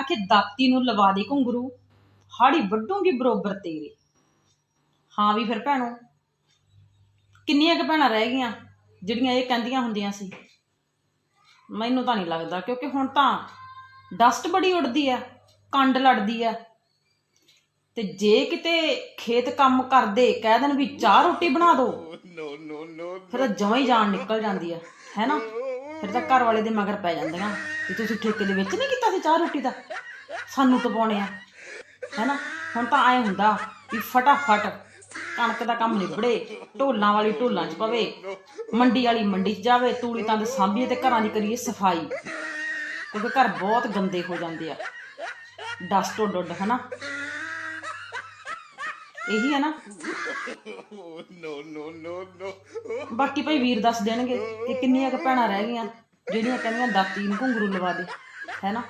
ਆਖੇ ਦਾਤੀ ਨੂੰ ਲਵਾ ਦੇ ਘੁੰਗਰੂ। ਹਾੜੀ ਵੱਡੂਗੀ ਬਰੋਬਰ ਤੇਰੇ। ਹਾਂ ਵੀ ਫਿਰ ਭੈਣੋ ਕਿੰਨੀਆਂ ਕੁ ਭੈਣਾਂ ਰਹਿ ਗਈਆਂ ਜਿਹੜੀਆਂ ਇਹ ਕਹਿੰਦੀਆਂ ਹੁੰਦੀਆਂ ਸੀ। ਮੈਨੂੰ ਤਾਂ ਨਹੀਂ ਲੱਗਦਾ ਕਿਉਂਕਿ ਹੁਣ ਤਾਂ ਡਸਟ ਬੜੀ ਉੱਡਦੀ ਆ ਕੰਡ ਲੜਦੀ ਆ। ਤੇ ਜੇ ਕਿਤੇ ਖੇਤ ਕੰਮ ਕਰਦੇ ਕਹਿ ਦੇਣ ਵੀ ਚਾਹ ਰੋਟੀ ਬਣਾ ਦਿਓ no. ਫਿਰ ਜਮਾਂ ਹੀ ਜਾਨ ਨਿਕਲ ਜਾਂਦੀ ਆ ਹੈ ਨਾ? ਫਿਰ ਤਾਂ ਘਰ ਵਾਲੇ ਦੇ ਮਗਰ ਪੈ ਜਾਂਦੀਆਂ ਵੀ ਤੁਸੀਂ ਠੇਕੇ ਦੇ ਵਿੱਚ ਨਹੀਂ ਕੀਤਾ ਸੀ ਚਾਹ ਰੋਟੀ ਦਾ? ਸਾਨੂੰ ਤਾਂ ਆ। ਹੈ ਨਾ ਹੁਣ ਤਾਂ ਐ ਹੁੰਦਾ ਵੀ ਫਟਾਫਟ ਕਣਕ ਦਾ ਕੰਮ ਨਿਬੜੇ, ਢੋਲਾਂ ਵਾਲੀ ਢੋਲਾਂ 'ਚ ਪਵੇ, ਮੰਡੀ ਵਾਲੀ ਮੰਡੀ 'ਚ ਜਾਵੇ, ਤੂੜੀ ਤਾਂ ਦੇ ਸਾਂਭੀਏ ਤੇ ਘਰਾਂ ਦੀ ਕਰੀਏ ਸਫ਼ਾਈ। ਕਿਉਂਕਿ ਘਰ ਬਹੁਤ ਗੰਦੇ ਹੋ ਜਾਂਦੇ ਆ। ਡਸਟ ਉੱਡ ਉੱਡ ਹੈ ਨਾ ਇਹੀ ਹੈ ਨਾ no, no, no, no. ਬਾਕੀ ਭਾਈ ਵੀਰ ਦੱਸ ਦੇਣਗੇ ਕਿ ਕਿੰਨੀਆਂ ਕੁ ਭੈਣਾਂ ਰਹਿ ਗਈਆਂ ਜਿਹੜੀਆਂ ਕਹਿੰਦੀਆਂ ਦਾਤੀ ਨੂੰ ਘੁੰਗਰੂ ਲਵਾ ਦੇ ਹੈਨਾ